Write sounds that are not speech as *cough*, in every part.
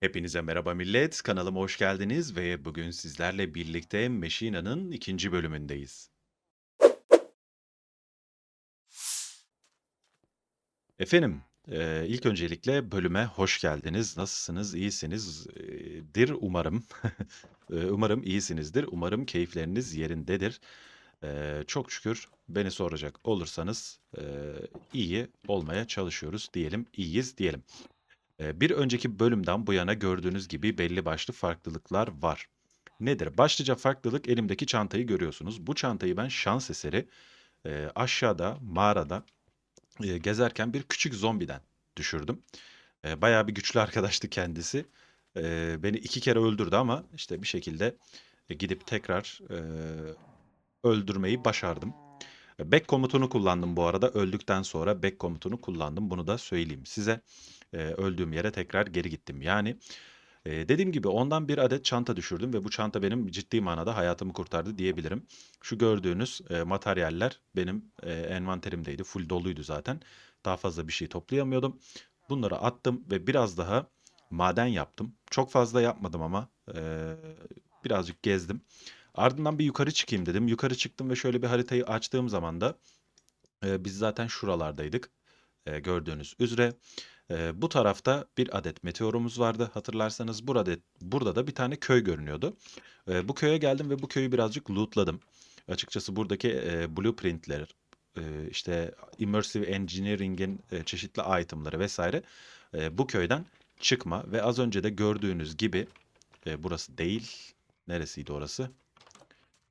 Hepinize merhaba millet, kanalıma hoş geldiniz ve bugün sizlerle birlikte Machina'nın ikinci bölümündeyiz. Efendim, eee, ilk öncelikle bölüme hoş geldiniz. Nasılsınız, iyisiniz? Eee, dir umarım. Eee, *laughs* umarım iyisinizdir. Umarım keyifleriniz yerindedir. Eee, çok şükür beni soracak olursanız eee, iyi olmaya çalışıyoruz diyelim, iyiyiz diyelim. Bir önceki bölümden bu yana gördüğünüz gibi belli başlı farklılıklar var. Nedir? Başlıca farklılık elimdeki çantayı görüyorsunuz. Bu çantayı ben şans eseri aşağıda mağarada eee, gezerken bir küçük zombiden düşürdüm. Bayağı bir güçlü *laughs* arkadaştı kendisi. Beni iki kere öldürdü ama işte bir şekilde gidip tekrar öldürmeyi başardım. Back komutunu kullandım bu arada. Öldükten sonra back komutunu kullandım. Bunu da söyleyeyim size. E, öldüğüm yere tekrar geri gittim. Yani e, dediğim gibi ondan bir adet çanta düşürdüm ve bu çanta benim ciddi manada hayatımı kurtardı diyebilirim. Şu gördüğünüz e, materyaller benim e, envanterimdeydi. Full doluydu zaten. Daha fazla bir şey toplayamıyordum. Bunları attım ve biraz daha maden yaptım. Çok fazla yapmadım ama e, birazcık gezdim. Ardından bir yukarı çıkayım dedim. Yukarı çıktım ve şöyle bir haritayı açtığım zaman da e, biz zaten şuralardaydık. E, gördüğünüz üzere. E, bu tarafta bir adet meteorumuz vardı. Hatırlarsanız burada burada da bir tane köy görünüyordu. E, bu köye geldim ve bu köyü birazcık lootladım. Açıkçası buradaki e, blueprintler, e, işte immersive engineering'in e, çeşitli itemları vesaire e, bu köyden çıkma ve az önce de gördüğünüz gibi e, burası değil. Neresiydi orası?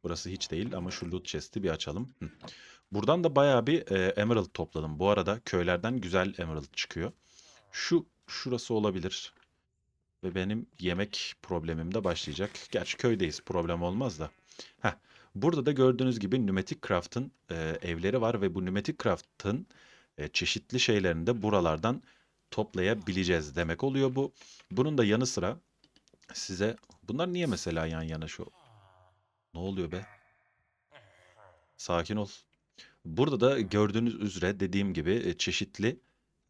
Burası hiç değil ama şu loot chest'i bir açalım. Buradan da bayağı bir e, emerald topladım. Bu arada köylerden güzel emerald çıkıyor. Şu şurası olabilir. Ve benim yemek problemim de başlayacak. Gerçi köydeyiz problem olmaz da. Heh. Burada da gördüğünüz gibi Pneumatic Craft'ın e, evleri var ve bu Pneumatic Craft'ın e, çeşitli şeylerini de buralardan toplayabileceğiz demek oluyor bu. Bunun da yanı sıra size bunlar niye mesela yan yana şu ne oluyor be? Sakin ol. Burada da gördüğünüz üzere dediğim gibi e, çeşitli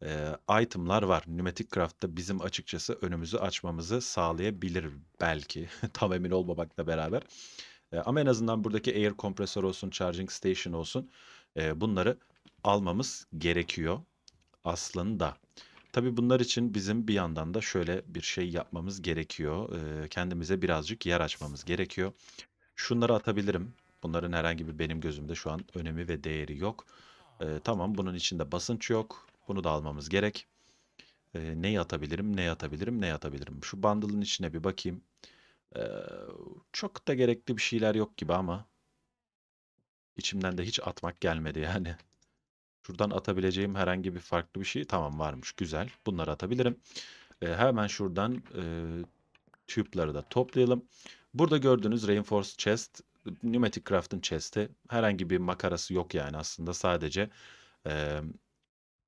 e, itemlar var. Pneumatic Craft'ta bizim açıkçası önümüzü açmamızı sağlayabilir belki. *laughs* Tam emin olmamakla beraber. E, ama en azından buradaki air kompresör olsun, charging station olsun e, bunları almamız gerekiyor aslında. Tabii bunlar için bizim bir yandan da şöyle bir şey yapmamız gerekiyor. E, kendimize birazcık yer açmamız gerekiyor. Şunları atabilirim. Bunların herhangi bir benim gözümde şu an önemi ve değeri yok. Ee, tamam bunun içinde basınç yok. Bunu da almamız gerek. Ee, neyi atabilirim, ne atabilirim, ne atabilirim. Şu bundle'ın içine bir bakayım. Ee, çok da gerekli bir şeyler yok gibi ama içimden de hiç atmak gelmedi yani. Şuradan atabileceğim herhangi bir farklı bir şey tamam varmış güzel. Bunları atabilirim. Ee, hemen şuradan e, tüpleri de toplayalım. Burada gördüğünüz Reinforced Chest Pneumatic Craft'ın chest'i herhangi bir makarası yok yani aslında sadece e,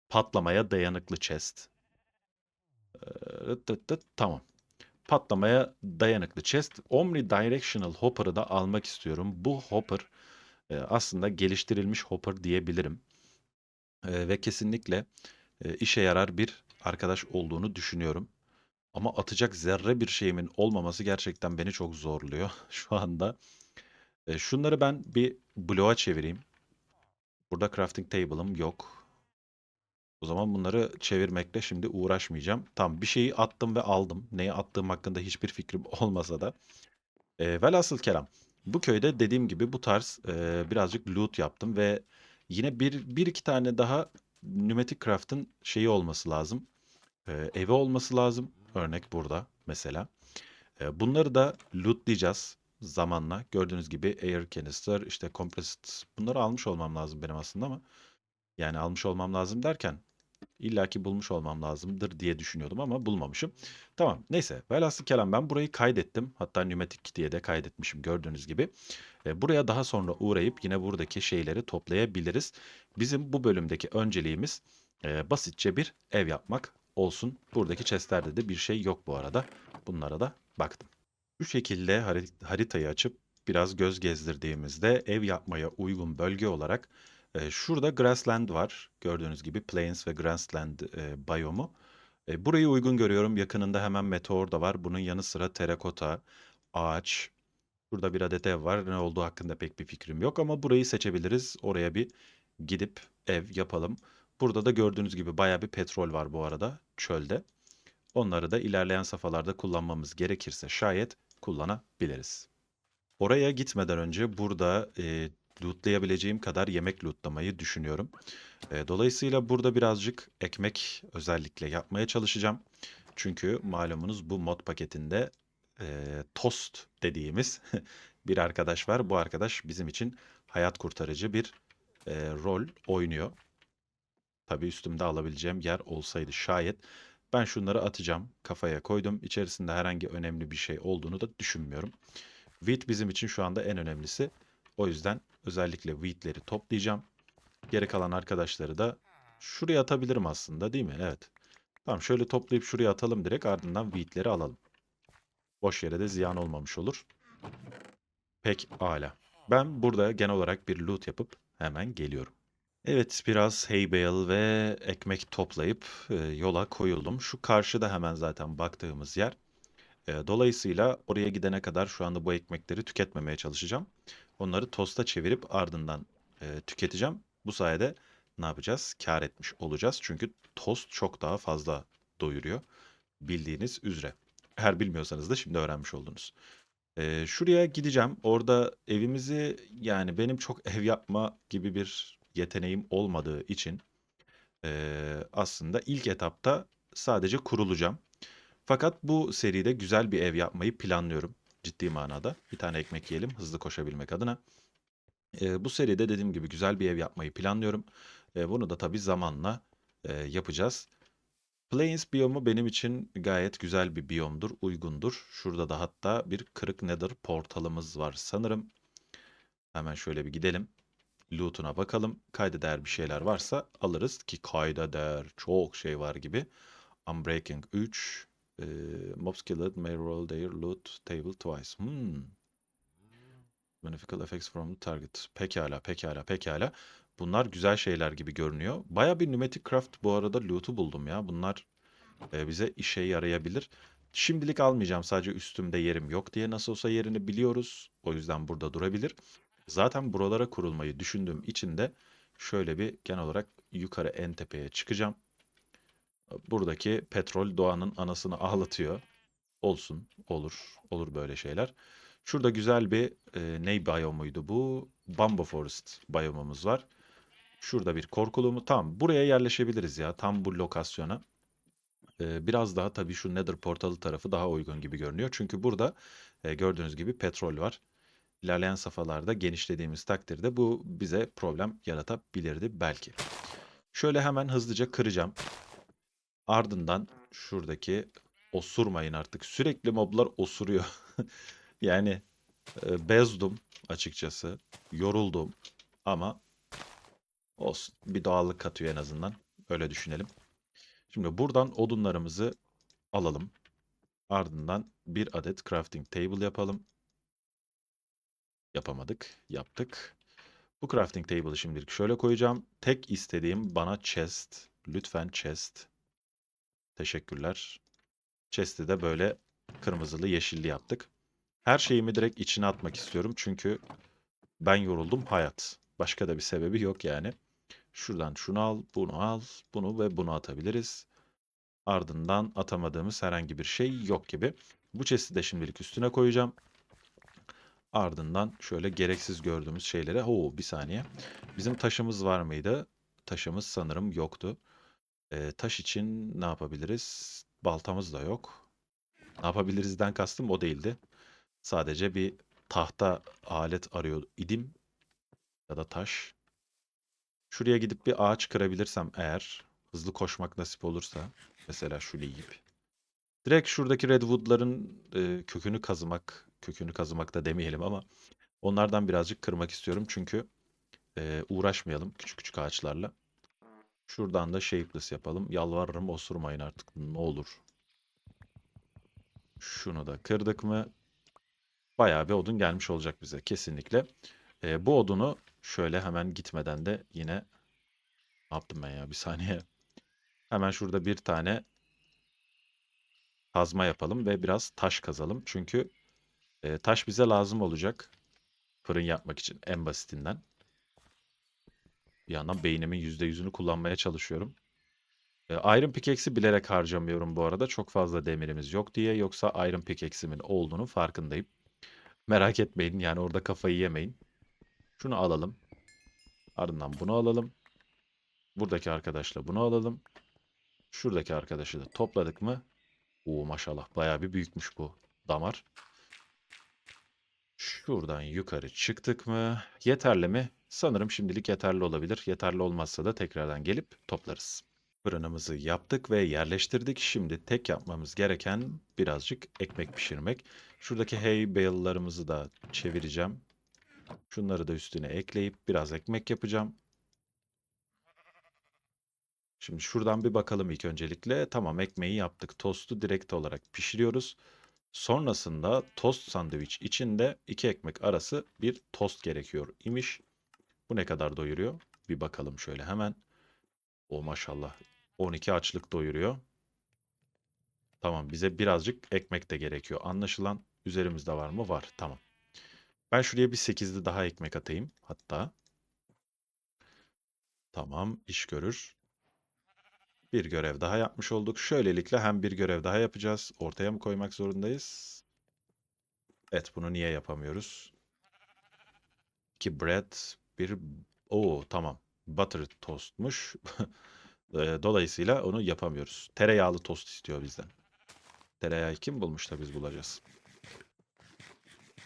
patlamaya dayanıklı chest. E, tamam. Patlamaya dayanıklı chest. Omnidirectional Hopper'ı da almak istiyorum. Bu Hopper e, aslında geliştirilmiş Hopper diyebilirim. E, ve kesinlikle e, işe yarar bir arkadaş olduğunu düşünüyorum. Ama atacak zerre bir şeyimin olmaması gerçekten beni çok zorluyor *laughs* şu anda. E, şunları ben bir bloğa çevireyim. Burada crafting table'ım yok. O zaman bunları çevirmekle şimdi uğraşmayacağım. Tamam bir şeyi attım ve aldım. Neyi attığım hakkında hiçbir fikrim *laughs* olmasa da. E, velhasıl kelam. Bu köyde dediğim gibi bu tarz e, birazcık loot yaptım ve yine bir, bir iki tane daha Pneumatic Craft'ın şeyi olması lazım. E, evi olması lazım. Örnek burada mesela. E, bunları da lootlayacağız zamanla. Gördüğünüz gibi air canister, işte compressed bunları almış olmam lazım benim aslında ama yani almış olmam lazım derken illaki bulmuş olmam lazımdır diye düşünüyordum ama bulmamışım. Tamam neyse velhasıl kelam ben burayı kaydettim. Hatta pneumatik diye de kaydetmişim gördüğünüz gibi. E, buraya daha sonra uğrayıp yine buradaki şeyleri toplayabiliriz. Bizim bu bölümdeki önceliğimiz e, basitçe bir ev yapmak olsun. Buradaki chestlerde de bir şey yok bu arada. Bunlara da baktım. Bu şekilde haritayı açıp biraz göz gezdirdiğimizde ev yapmaya uygun bölge olarak e, şurada grassland var. Gördüğünüz gibi plains ve grassland e, biyomu. E, burayı uygun görüyorum. Yakınında hemen meteor da var. Bunun yanı sıra terakota, ağaç. Burada bir adet ev var. Ne olduğu hakkında pek bir fikrim yok ama burayı seçebiliriz. Oraya bir gidip ev yapalım. Burada da gördüğünüz gibi baya bir petrol var bu arada çölde. Onları da ilerleyen safhalarda kullanmamız gerekirse şayet kullanabiliriz. Oraya gitmeden önce burada e, lootlayabileceğim kadar yemek lootlamayı düşünüyorum. E, dolayısıyla burada birazcık ekmek özellikle yapmaya çalışacağım. Çünkü malumunuz bu mod paketinde e, tost dediğimiz *laughs* bir arkadaş var. Bu arkadaş bizim için hayat kurtarıcı bir e, rol oynuyor. Tabii üstümde alabileceğim yer olsaydı şayet. Ben şunları atacağım. Kafaya koydum. İçerisinde herhangi önemli bir şey olduğunu da düşünmüyorum. Wheat bizim için şu anda en önemlisi. O yüzden özellikle wheat'leri toplayacağım. Geri kalan arkadaşları da şuraya atabilirim aslında değil mi? Evet. Tamam şöyle toplayıp şuraya atalım direkt ardından wheat'leri alalım. Boş yere de ziyan olmamış olur. Pek ala. Ben burada genel olarak bir loot yapıp hemen geliyorum. Evet biraz hay bale ve ekmek toplayıp e, yola koyuldum. Şu karşıda hemen zaten baktığımız yer. E, dolayısıyla oraya gidene kadar şu anda bu ekmekleri tüketmemeye çalışacağım. Onları tosta çevirip ardından e, tüketeceğim. Bu sayede ne yapacağız? Kâr etmiş olacağız. Çünkü tost çok daha fazla doyuruyor. Bildiğiniz üzere. Eğer bilmiyorsanız da şimdi öğrenmiş oldunuz. E, şuraya gideceğim. Orada evimizi yani benim çok *laughs* ev yapma gibi bir yeteneğim olmadığı için e, aslında ilk etapta sadece kurulacağım. Fakat bu seride güzel bir ev yapmayı planlıyorum. Ciddi manada. Bir tane ekmek yiyelim hızlı koşabilmek adına. Ee, bu seride dediğim gibi güzel bir ev yapmayı planlıyorum. Ee, bunu da tabii zamanla e, yapacağız. Plains biyomu benim için gayet güzel bir biyomdur, uygundur. Şurada da hatta bir kırık nether portalımız var sanırım. Hemen şöyle bir gidelim. Loot'una bakalım. Kayda değer bir şeyler varsa alırız ki kayda değer çok şey var gibi. Unbreaking 3. E, mobs killed may roll their loot table twice. Hmm. Beneficial effects from the target. Pekala, pekala, pekala. Bunlar güzel şeyler gibi görünüyor. Baya bir pneumatic craft bu arada loot'u buldum ya. Bunlar e, bize işe yarayabilir. Şimdilik almayacağım. Sadece üstümde yerim yok diye. Nasıl olsa yerini biliyoruz. O yüzden burada durabilir. Zaten buralara kurulmayı düşündüğüm için de şöyle bir genel olarak yukarı en tepeye çıkacağım. Buradaki petrol doğanın anasını ağlatıyor. Olsun, olur, olur böyle şeyler. Şurada güzel bir e, ney biyomuydu bu? Bamba Forest biyomumuz var. Şurada bir korkuluğumu tam buraya yerleşebiliriz ya tam bu lokasyona. E, biraz daha tabii şu Nether portalı tarafı daha uygun gibi görünüyor. Çünkü burada e, gördüğünüz gibi petrol var. İlerleyen safhalarda genişlediğimiz takdirde bu bize problem yaratabilirdi belki. Şöyle hemen hızlıca kıracağım. Ardından şuradaki osurmayın artık. Sürekli moblar osuruyor. *laughs* yani e, bezdum açıkçası. Yoruldum ama olsun. Bir doğallık katıyor en azından. Öyle düşünelim. Şimdi buradan odunlarımızı alalım. Ardından bir adet crafting table yapalım. Yapamadık. Yaptık. Bu crafting table'ı şimdilik şöyle koyacağım. Tek istediğim bana chest. Lütfen chest. Teşekkürler. Chest'i de böyle kırmızılı yeşilli yaptık. Her şeyimi direkt içine atmak istiyorum. Çünkü ben yoruldum hayat. Başka da bir sebebi yok yani. Şuradan şunu al, bunu al, bunu ve bunu atabiliriz. Ardından atamadığımız herhangi bir şey yok gibi. Bu chest'i de şimdilik üstüne koyacağım. Ardından şöyle gereksiz gördüğümüz şeylere... Oo bir saniye. Bizim taşımız var mıydı? Taşımız sanırım yoktu. Ee, taş için ne yapabiliriz? Baltamız da yok. Ne yapabilirizden kastım o değildi. Sadece bir tahta alet arıyor idim. Ya da taş. Şuraya gidip bir ağaç kırabilirsem eğer hızlı koşmak nasip olursa mesela şu yiyip direkt şuradaki redwood'ların e, kökünü kazımak kökünü kazımak da demeyelim ama onlardan birazcık kırmak istiyorum çünkü e, uğraşmayalım küçük küçük ağaçlarla. Şuradan da shapeless yapalım. Yalvarırım osurmayın artık ne olur. Şunu da kırdık mı bayağı bir odun gelmiş olacak bize kesinlikle. E, bu odunu şöyle hemen gitmeden de yine ne yaptım ben ya bir saniye. Hemen şurada bir tane kazma yapalım ve biraz taş kazalım. Çünkü e, taş bize lazım olacak. Fırın yapmak için en basitinden. Bir yandan beynimin %100'ünü kullanmaya çalışıyorum. E, Iron Pickaxe'i bilerek harcamıyorum bu arada. Çok fazla demirimiz yok diye. Yoksa Iron Pickaxe'imin olduğunu farkındayım. Merak etmeyin yani orada kafayı yemeyin. Şunu alalım. Ardından bunu alalım. Buradaki arkadaşla bunu alalım. Şuradaki arkadaşı da topladık mı? Oo maşallah bayağı bir büyükmüş bu damar. Şuradan yukarı çıktık mı? Yeterli mi? Sanırım şimdilik yeterli olabilir. Yeterli olmazsa da tekrardan gelip toplarız. Fırınımızı yaptık ve yerleştirdik. Şimdi tek yapmamız gereken birazcık ekmek pişirmek. Şuradaki hay bale'larımızı da çevireceğim. Şunları da üstüne ekleyip biraz ekmek yapacağım. Şimdi şuradan bir bakalım ilk öncelikle. Tamam ekmeği yaptık. Tostu direkt olarak pişiriyoruz. Sonrasında tost sandviç içinde iki ekmek arası bir tost gerekiyor imiş. Bu ne kadar doyuruyor? Bir bakalım şöyle hemen. O maşallah 12 açlık doyuruyor. Tamam bize birazcık ekmek de gerekiyor. Anlaşılan üzerimizde var mı? Var. Tamam. Ben şuraya bir 8'li daha ekmek atayım hatta. Tamam iş görür. Bir görev daha yapmış olduk. Şöylelikle hem bir görev daha yapacağız. Ortaya mı koymak zorundayız? Evet bunu niye yapamıyoruz? İki bread, bir... Oo tamam. Butter toastmuş. *laughs* Dolayısıyla onu yapamıyoruz. Tereyağlı tost istiyor bizden. Tereyağı kim bulmuş da biz bulacağız.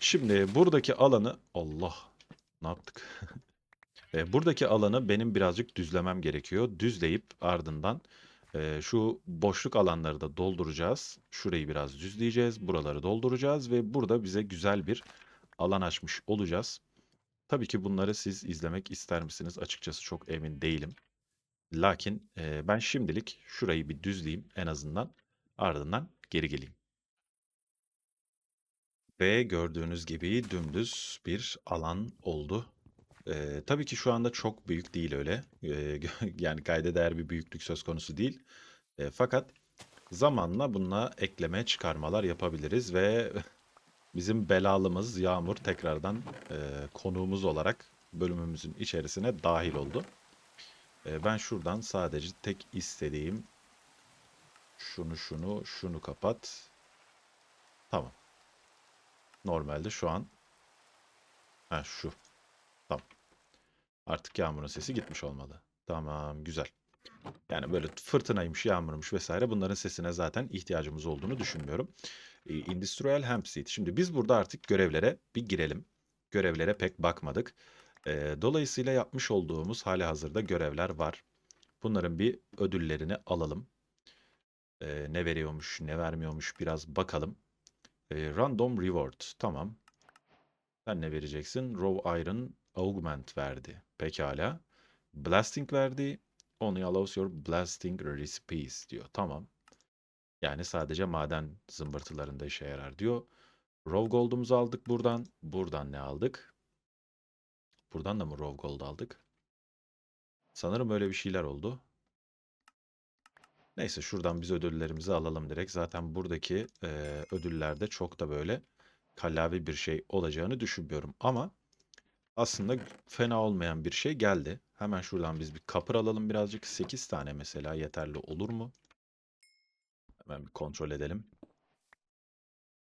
Şimdi buradaki alanı... Allah! Ne yaptık? *laughs* E, buradaki alanı benim birazcık düzlemem gerekiyor. Düzleyip ardından e, şu boşluk alanları da dolduracağız. Şurayı biraz düzleyeceğiz. Buraları dolduracağız ve burada bize güzel bir alan açmış olacağız. Tabii ki bunları siz izlemek ister misiniz? Açıkçası çok emin değilim. Lakin e, ben şimdilik şurayı bir düzleyeyim en azından. Ardından geri geleyim. Ve gördüğünüz gibi dümdüz bir alan oldu. Ee, tabii ki şu anda çok büyük değil öyle. Ee, *laughs* yani kayda değer bir büyüklük söz konusu değil. Ee, fakat zamanla bununla ekleme çıkarmalar yapabiliriz ve *laughs* bizim belalımız Yağmur tekrardan e, konuğumuz olarak bölümümüzün içerisine dahil oldu. Ee, ben şuradan sadece tek istediğim şunu şunu şunu kapat. Tamam. Normalde şu an ha şu. Artık yağmurun sesi gitmiş olmalı. Tamam, güzel. Yani böyle fırtınaymış, yağmurmuş vesaire bunların sesine zaten ihtiyacımız olduğunu düşünmüyorum. E, Industrial Hemp Seed. Şimdi biz burada artık görevlere bir girelim. Görevlere pek bakmadık. E, dolayısıyla yapmış olduğumuz hali hazırda görevler var. Bunların bir ödüllerini alalım. E, ne veriyormuş, ne vermiyormuş biraz bakalım. Random Reward. Tamam. Sen ne vereceksin? Raw Iron Augment verdi. Pekala. Blasting verdi. Only allows your blasting recipes diyor. Tamam. Yani sadece maden zımbırtılarında işe yarar diyor. Raw Gold'umuzu aldık buradan. Buradan ne aldık? Buradan da mı Raw Gold aldık? Sanırım öyle bir şeyler oldu. Neyse şuradan biz ödüllerimizi alalım direkt. Zaten buradaki e, ödüllerde çok da böyle kallavi bir şey olacağını düşünmüyorum. Ama aslında fena olmayan bir şey geldi. Hemen şuradan biz bir kapır alalım birazcık. 8 tane mesela yeterli olur mu? Hemen bir kontrol edelim.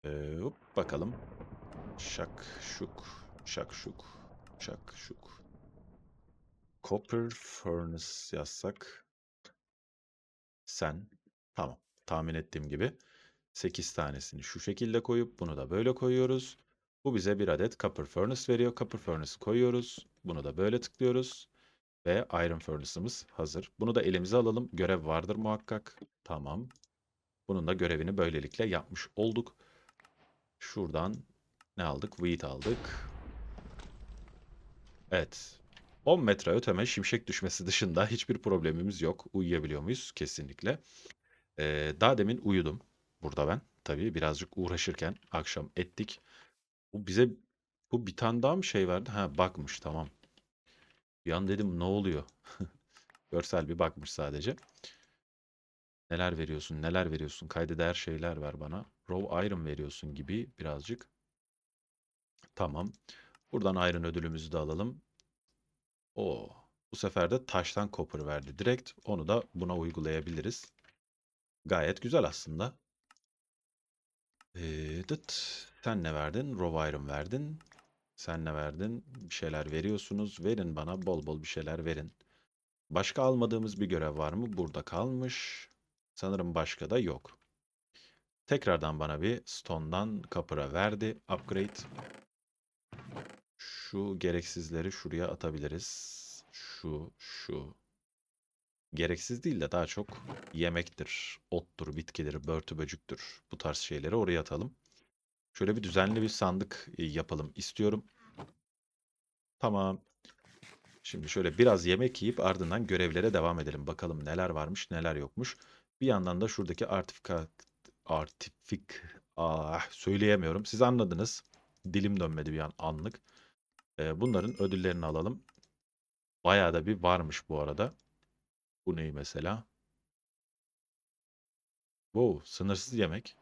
Ee, hop, bakalım. Şak şuk, şak şuk, şak şuk. Copper Furnace yazsak. Sen. Tamam. Tahmin ettiğim gibi 8 tanesini şu şekilde koyup bunu da böyle koyuyoruz. Bu bize bir adet Copper Furnace veriyor. Copper Furnace'ı koyuyoruz. Bunu da böyle tıklıyoruz. Ve Iron Furnace'ımız hazır. Bunu da elimize alalım. Görev vardır muhakkak. Tamam. Bunun da görevini böylelikle yapmış olduk. Şuradan ne aldık? Wheat aldık. Evet. 10 metre öteme şimşek düşmesi dışında hiçbir problemimiz yok. Uyuyabiliyor muyuz? Kesinlikle. Ee, daha demin uyudum. Burada ben. Tabii birazcık uğraşırken akşam ettik. Bu bize bu bir tane daha mı şey verdi? Ha bakmış tamam. Bir an dedim ne oluyor? *laughs* Görsel bir bakmış sadece. Neler veriyorsun, neler veriyorsun? Kayda değer şeyler ver bana. Raw Iron veriyorsun gibi birazcık. Tamam. Buradan Iron ödülümüzü de alalım. O. Bu sefer de taştan copper verdi direkt. Onu da buna uygulayabiliriz. Gayet güzel aslında. Ee, dıt. Sen ne verdin? Raw Iron verdin. Sen ne verdin? Bir şeyler veriyorsunuz. Verin bana bol bol bir şeyler verin. Başka almadığımız bir görev var mı? Burada kalmış. Sanırım başka da yok. Tekrardan bana bir Stone'dan Copper'a verdi. Upgrade. Şu gereksizleri şuraya atabiliriz. Şu, şu. Gereksiz değil de daha çok yemektir, ottur, bitkidir, börtü böcüktür. Bu tarz şeyleri oraya atalım. Şöyle bir düzenli bir sandık e, yapalım istiyorum. Tamam. Şimdi şöyle biraz yemek yiyip ardından görevlere devam edelim. Bakalım neler varmış, neler yokmuş. Bir yandan da şuradaki artifika, artifik, ah söyleyemiyorum. Siz anladınız. Dilim dönmedi bir an anlık. Ee, bunların ödüllerini alalım. Bayağı da bir varmış bu arada. Bu neyi mesela? Wow, sınırsız yemek.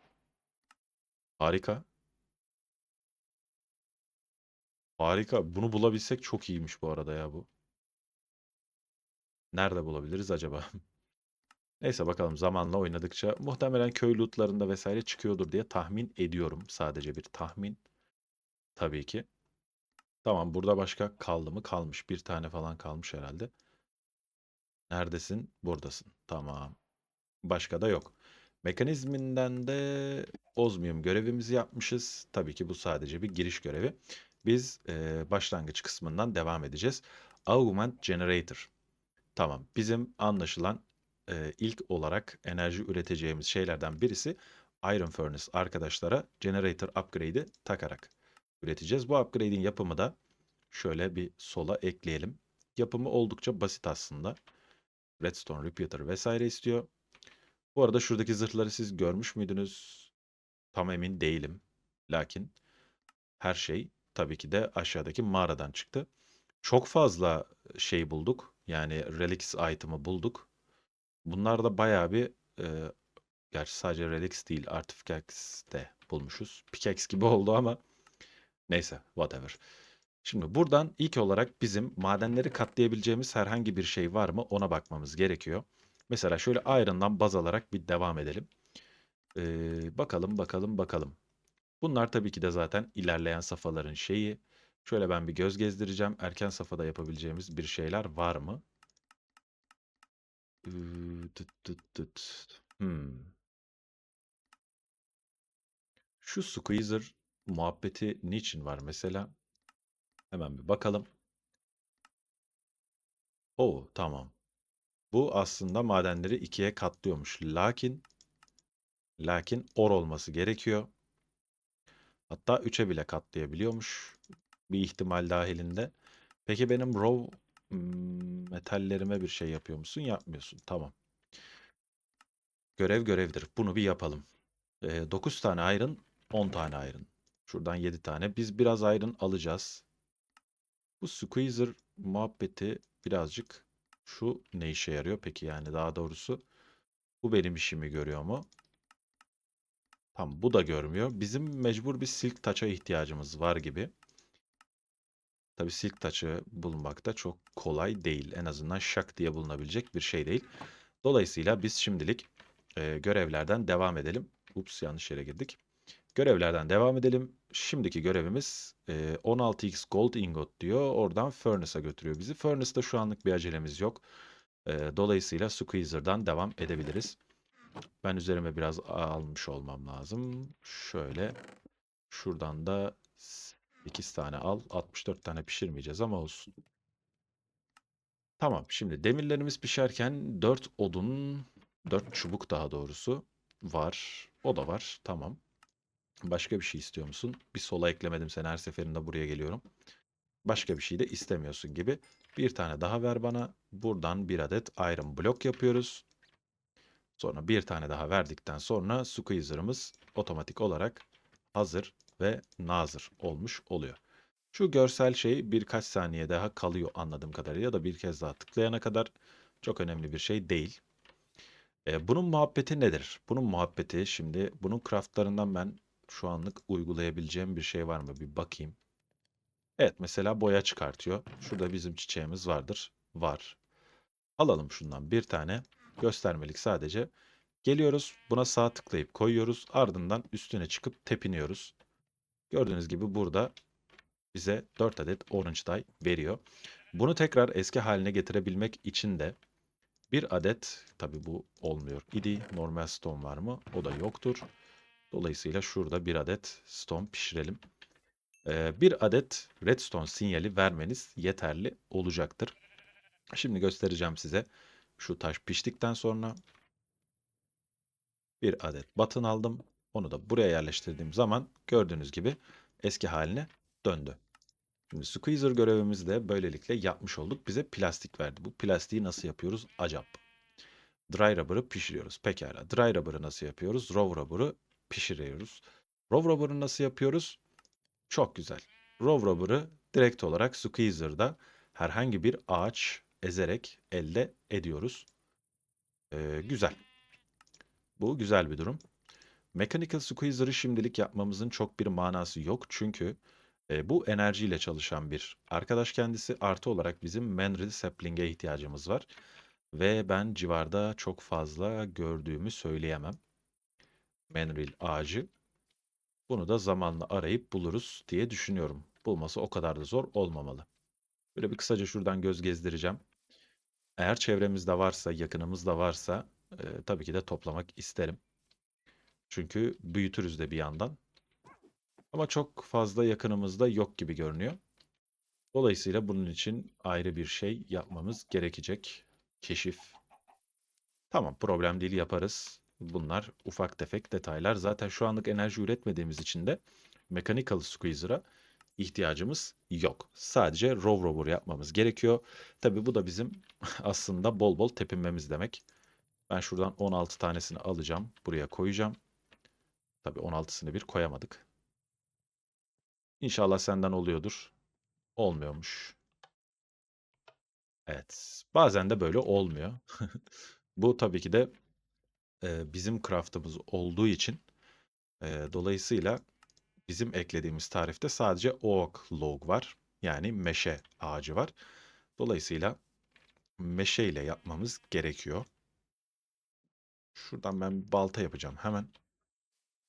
Harika. Harika. Bunu bulabilsek çok iyiymiş bu arada ya bu. Nerede bulabiliriz acaba? *laughs* Neyse bakalım zamanla oynadıkça muhtemelen köy lootlarında vesaire çıkıyordur diye tahmin ediyorum. Sadece bir tahmin. Tabii ki. Tamam burada başka kaldı mı? Kalmış. Bir tane falan kalmış herhalde. Neredesin? Buradasın. Tamam. Başka da yok. Mekanizminden de ozmiyum görevimizi yapmışız. Tabii ki bu sadece bir giriş görevi. Biz e, başlangıç kısmından devam edeceğiz. Augment Generator. Tamam. Bizim anlaşılan e, ilk olarak enerji üreteceğimiz şeylerden birisi Iron Furnace arkadaşlara Generator Upgrade'i takarak üreteceğiz. Bu upgrade'in yapımı da şöyle bir sola ekleyelim. Yapımı oldukça basit aslında. Redstone Repeater vesaire istiyor. Bu arada şuradaki zırhları siz görmüş müydünüz? Tam emin değilim. Lakin her şey tabii ki de aşağıdaki mağaradan çıktı. Çok fazla şey bulduk. Yani relics item'ı bulduk. Bunlar da bayağı bir e, gerçi sadece relics değil artifacts de bulmuşuz. Pickaxe gibi *laughs* oldu ama neyse whatever. Şimdi buradan ilk olarak bizim madenleri katlayabileceğimiz herhangi bir şey var mı ona bakmamız gerekiyor. Mesela şöyle Iron'dan baz alarak bir devam edelim. Ee, bakalım bakalım bakalım. Bunlar tabii ki de zaten ilerleyen safhaların şeyi. Şöyle ben bir göz gezdireceğim. Erken safhada yapabileceğimiz bir şeyler var mı? Ee. Hmm. Şu squeezer muhabbeti niçin var mesela? Hemen bir bakalım. Oo tamam. Bu aslında madenleri ikiye katlıyormuş. Lakin lakin or olması gerekiyor. Hatta 3'e bile katlayabiliyormuş. Bir ihtimal dahilinde. Peki benim raw mm, metallerime bir şey yapıyor musun? Yapmıyorsun. Tamam. Görev görevdir. Bunu bir yapalım. Ee, 9 tane iron, 10 tane iron. Şuradan 7 tane. Biz biraz iron alacağız. Bu squeezer muhabbeti birazcık şu ne işe yarıyor peki yani daha doğrusu bu benim işimi görüyor mu? Tam bu da görmüyor. Bizim mecbur bir silk taça ihtiyacımız var gibi. Tabii silk taçı bulmak da çok kolay değil. En azından şak diye bulunabilecek bir şey değil. Dolayısıyla biz şimdilik e, görevlerden devam edelim. Ups yanlış yere girdik. Görevlerden devam edelim. Şimdiki görevimiz e, 16x gold ingot diyor. Oradan Furnace'a götürüyor bizi. Furnace'da şu anlık bir acelemiz yok. E, dolayısıyla Squeezer'dan devam edebiliriz. Ben üzerime biraz almış olmam lazım. Şöyle şuradan da 8 tane al. 64 tane pişirmeyeceğiz ama olsun. Tamam şimdi demirlerimiz pişerken 4 odun, 4 çubuk daha doğrusu var. O da var. Tamam. Başka bir şey istiyor musun? Bir sola eklemedim seni her seferinde buraya geliyorum. Başka bir şey de istemiyorsun gibi. Bir tane daha ver bana. Buradan bir adet iron blok yapıyoruz. Sonra bir tane daha verdikten sonra squeezer'ımız otomatik olarak hazır ve nazır olmuş oluyor. Şu görsel şey birkaç saniye daha kalıyor anladığım kadarıyla ya da bir kez daha tıklayana kadar çok önemli bir şey değil. Eee, bunun muhabbeti nedir? Bunun muhabbeti şimdi bunun craft'larından ben şu anlık uygulayabileceğim bir şey var mı? Bir bakayım. Evet, mesela boya çıkartıyor. Şurada bizim çiçeğimiz vardır. Var. Alalım şundan bir tane. Göstermelik sadece. Geliyoruz. Buna sağ tıklayıp koyuyoruz. Ardından üstüne çıkıp tepiniyoruz. Gördüğünüz gibi burada bize 4 adet orange dye veriyor. Bunu tekrar eski haline getirebilmek için de bir adet, tabi bu olmuyor idi. Normal stone var mı? O da yoktur. Dolayısıyla şurada bir adet stone pişirelim. Ee, bir adet redstone sinyali vermeniz yeterli olacaktır. Şimdi göstereceğim size. Şu taş piştikten sonra bir adet button aldım. Onu da buraya yerleştirdiğim zaman gördüğünüz gibi eski haline döndü. Şimdi squeezer görevimizi de böylelikle yapmış olduk. Bize plastik verdi. Bu plastiği nasıl yapıyoruz? Acap. Dry rubber'ı pişiriyoruz. Pekala. Dry rubber'ı nasıl yapıyoruz? Raw rubber'ı pişiriyoruz. Raw rubber'ı nasıl yapıyoruz? Çok güzel. Raw rubber'ı direkt olarak squeezer'da herhangi bir ağaç ezerek elde ediyoruz. Ee, güzel. Bu güzel bir durum. Mechanical Squeezer'ı şimdilik yapmamızın çok bir manası yok. Çünkü e, bu enerjiyle çalışan bir arkadaş kendisi. Artı olarak bizim Manril Sapling'e ihtiyacımız var. Ve ben civarda çok fazla gördüğümü söyleyemem. Manril ağacı. Bunu da zamanla arayıp buluruz diye düşünüyorum. Bulması o kadar da zor olmamalı. Böyle bir kısaca şuradan göz gezdireceğim. Eğer çevremizde varsa, yakınımızda varsa e, tabii ki de toplamak isterim. Çünkü büyütürüz de bir yandan. Ama çok fazla yakınımızda yok gibi görünüyor. Dolayısıyla bunun için ayrı bir şey yapmamız gerekecek. Keşif. Tamam problem değil yaparız. Bunlar ufak tefek detaylar. Zaten şu anlık enerji üretmediğimiz için de Mechanical Squeezer'a ihtiyacımız yok. Sadece row rover yapmamız gerekiyor. Tabi bu da bizim *laughs* aslında bol bol tepinmemiz demek. Ben şuradan 16 tanesini alacağım. Buraya koyacağım. Tabi 16'sını bir koyamadık. İnşallah senden oluyordur. Olmuyormuş. Evet. Bazen de böyle olmuyor. *laughs* Bu tabii ki de bizim craftımız olduğu için dolayısıyla bizim eklediğimiz tarifte sadece oak log var. Yani meşe ağacı var. Dolayısıyla meşe ile yapmamız gerekiyor. Şuradan ben balta yapacağım hemen.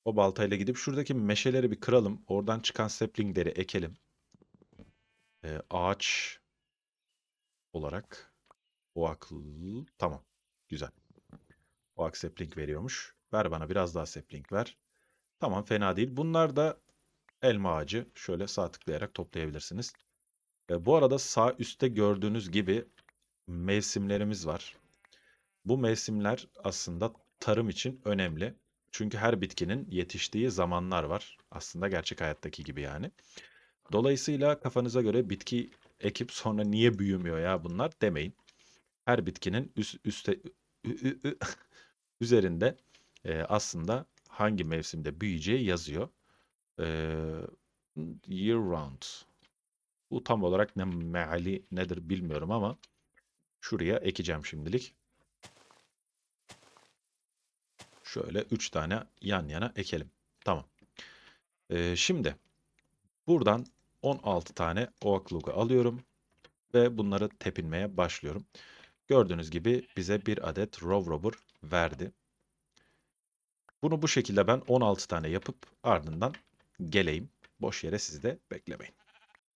O baltayla gidip şuradaki meşeleri bir kıralım. Oradan çıkan saplingleri ekelim. Ee, ağaç olarak oak tamam. Güzel. Oak sapling veriyormuş. Ver bana biraz daha sapling ver. Tamam fena değil. Bunlar da elma ağacı. Şöyle sağ tıklayarak toplayabilirsiniz. E, bu arada sağ üstte gördüğünüz gibi mevsimlerimiz var. Bu mevsimler aslında tarım için önemli. Çünkü her bitkinin yetiştiği zamanlar var. Aslında gerçek hayattaki gibi yani. Dolayısıyla kafanıza göre bitki ekip *laughs* sonra niye büyümüyor ya bunlar demeyin. Her bitkinin üst, üstte üzerinde e, aslında hangi mevsimde büyüyeceği yazıyor. E, year round. Bu tam olarak ne meali nedir bilmiyorum ama şuraya ekeceğim şimdilik. Şöyle 3 tane yan yana ekelim. Tamam. Ee, şimdi buradan 16 tane oaklugu alıyorum ve bunları tepinmeye başlıyorum. Gördüğünüz gibi bize bir adet row robber verdi. Bunu bu şekilde ben 16 tane yapıp ardından geleyim. Boş yere siz de beklemeyin.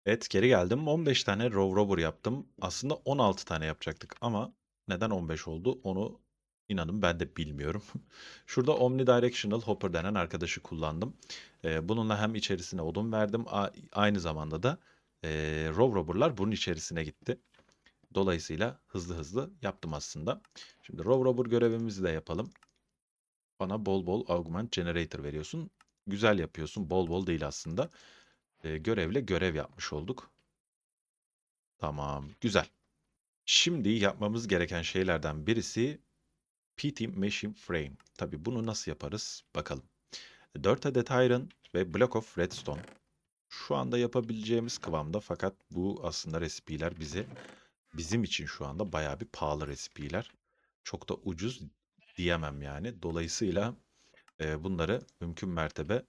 Evet geri geldim. 15 tane row robber yaptım. Aslında 16 tane yapacaktık ama neden 15 oldu onu inanın ben de bilmiyorum. *laughs* Şurada Omnidirectional Hopper denen arkadaşı kullandım. Ee, bununla hem içerisine odun verdim aynı zamanda da e, row robber'lar bunun içerisine gitti. Dolayısıyla hızlı hızlı yaptım aslında. Şimdi row robber görevimizi de yapalım. Bana bol bol augment generator veriyorsun. Güzel yapıyorsun. Bol bol değil aslında. Ee, görevle görev yapmış olduk. Tamam. Güzel. Şimdi yapmamız gereken şeylerden birisi PT Machine Frame. Tabi bunu nasıl yaparız bakalım. 4 adet iron ve block of redstone. Şu anda yapabileceğimiz kıvamda fakat bu aslında resipiler bize bizim için şu anda baya bir pahalı resipiler. Çok da ucuz diyemem yani. Dolayısıyla e, bunları mümkün mertebe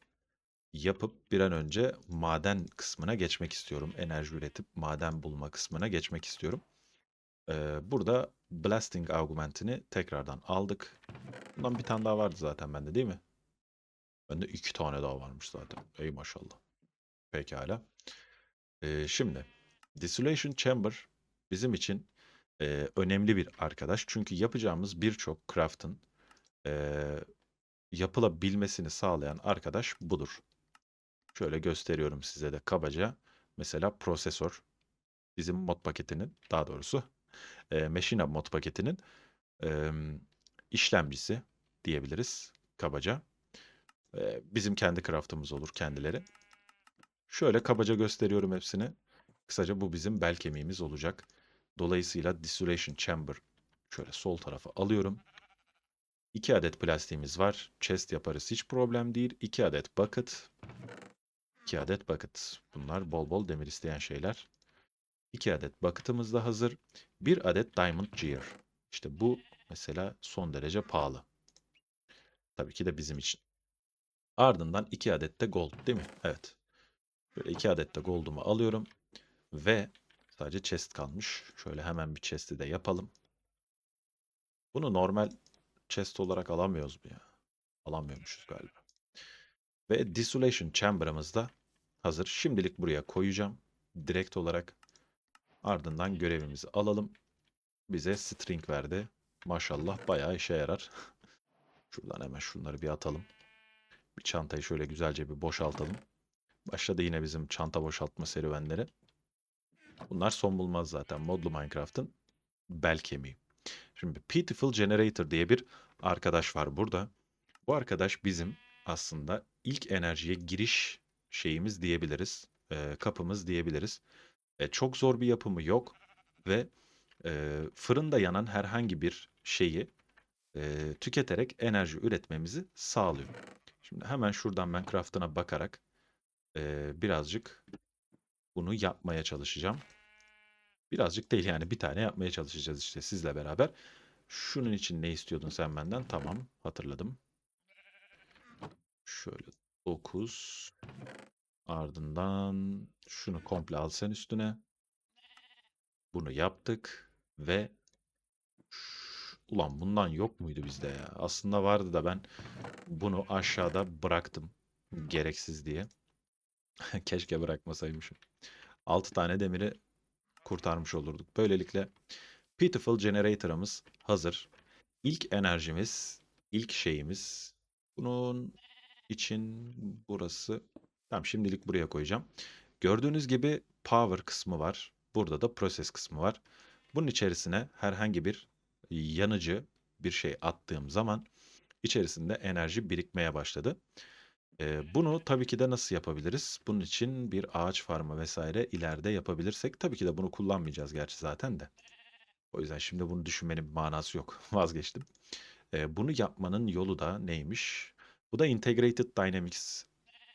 yapıp bir an önce maden kısmına geçmek istiyorum. Enerji üretip maden bulma kısmına geçmek istiyorum. Ee, burada blasting augmentini tekrardan aldık. Bundan bir tane daha vardı zaten bende değil mi? Bende iki tane daha varmış zaten. Ey maşallah. Pekala. Ee, şimdi Distillation Chamber bizim için e, önemli bir arkadaş. Çünkü yapacağımız birçok craft'ın e, yapılabilmesini sağlayan arkadaş budur. Şöyle gösteriyorum size de kabaca. Mesela prosesör bizim mod paketinin daha doğrusu e, Hub mod paketinin e, işlemcisi diyebiliriz kabaca. E, bizim kendi craftımız olur kendileri. Şöyle kabaca gösteriyorum hepsini. Kısaca bu bizim bel kemiğimiz olacak. Dolayısıyla Distillation Chamber şöyle sol tarafa alıyorum. 2 adet plastiğimiz var. Chest yaparız hiç problem değil. 2 adet bucket. 2 adet bucket. Bunlar bol bol demir isteyen şeyler. 2 adet bucket'ımız da hazır. 1 adet diamond gear. İşte bu mesela son derece pahalı. Tabii ki de bizim için. Ardından 2 adet de gold değil mi? Evet. Böyle 2 adet de gold'umu alıyorum. Ve sadece chest kalmış. Şöyle hemen bir chest'i de yapalım. Bunu normal chest olarak alamıyoruz mu ya? Alamıyormuşuz galiba. Ve Distillation Chamber'ımız da hazır. Şimdilik buraya koyacağım. Direkt olarak. Ardından görevimizi alalım. Bize string verdi. Maşallah bayağı işe yarar. *laughs* Şuradan hemen şunları bir atalım. Bir çantayı şöyle güzelce bir boşaltalım. Başladı yine bizim çanta boşaltma serüvenleri. Bunlar son bulmaz zaten. Modlu Minecraft'ın bel kemiği. Şimdi Pitiful Generator diye bir arkadaş var burada. Bu arkadaş bizim aslında ilk enerjiye giriş şeyimiz diyebiliriz. E, kapımız diyebiliriz. E, çok zor bir yapımı yok ve e, fırında yanan herhangi bir şeyi e, tüketerek enerji üretmemizi sağlıyor. Şimdi hemen şuradan ben craft'ına bakarak e, birazcık bunu yapmaya çalışacağım. Birazcık değil yani bir tane yapmaya çalışacağız işte sizle beraber. Şunun için ne istiyordun sen benden? Tamam hatırladım. Şöyle 9 ardından şunu komple al sen üstüne. Bunu yaptık ve ulan bundan yok muydu bizde ya? Aslında vardı da ben bunu aşağıda bıraktım gereksiz diye. *laughs* Keşke bırakmasaymışım. 6 tane demiri kurtarmış olurduk. Böylelikle Pitiful Generator'ımız hazır. İlk enerjimiz, ilk şeyimiz. Bunun için burası. Tamam şimdilik buraya koyacağım. Gördüğünüz gibi power kısmı var. Burada da process kısmı var. Bunun içerisine herhangi bir yanıcı bir şey attığım zaman içerisinde enerji birikmeye başladı. Ee, bunu tabii ki de nasıl yapabiliriz? Bunun için bir ağaç farmı vesaire ileride yapabilirsek tabii ki de bunu kullanmayacağız gerçi zaten de. O yüzden şimdi bunu düşünmenin manası yok. *laughs* Vazgeçtim. Ee, bunu yapmanın yolu da neymiş? Bu da Integrated Dynamics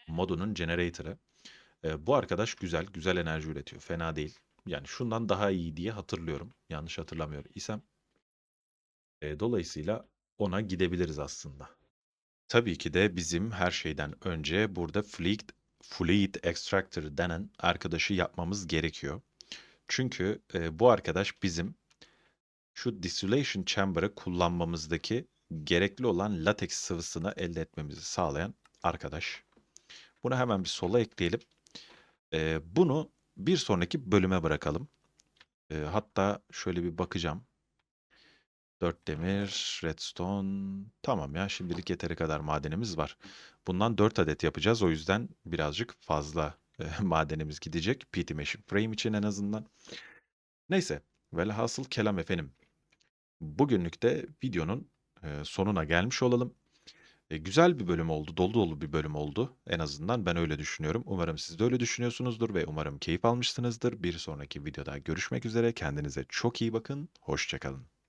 modunun generator'ı. Ee, bu arkadaş güzel, güzel enerji üretiyor. Fena değil. Yani şundan daha iyi diye hatırlıyorum. Yanlış hatırlamıyor isem. Ee, dolayısıyla ona gidebiliriz aslında. Tabii ki de bizim her şeyden önce burada Fleet, Fleet Extractor denen arkadaşı yapmamız gerekiyor. Çünkü e, bu arkadaş bizim şu Distillation Chamber'ı kullanmamızdaki gerekli olan latex sıvısını elde etmemizi sağlayan arkadaş. Bunu hemen bir sola ekleyelim. E, bunu bir sonraki bölüme bırakalım. E, hatta şöyle bir bakacağım. 4 demir, redstone. Tamam ya şimdilik yeteri kadar madenimiz var. Bundan 4 adet yapacağız. O yüzden birazcık fazla e, *laughs* madenimiz gidecek. Machine Frame için en azından. Neyse. Velhasıl kelam efendim. Bugünlük de videonun e, sonuna gelmiş olalım. E, güzel bir bölüm oldu. Dolu dolu bir bölüm oldu. En azından ben öyle düşünüyorum. Umarım siz de öyle düşünüyorsunuzdur ve umarım keyif almışsınızdır. Bir sonraki videoda görüşmek üzere. Kendinize çok iyi bakın. Hoşçakalın.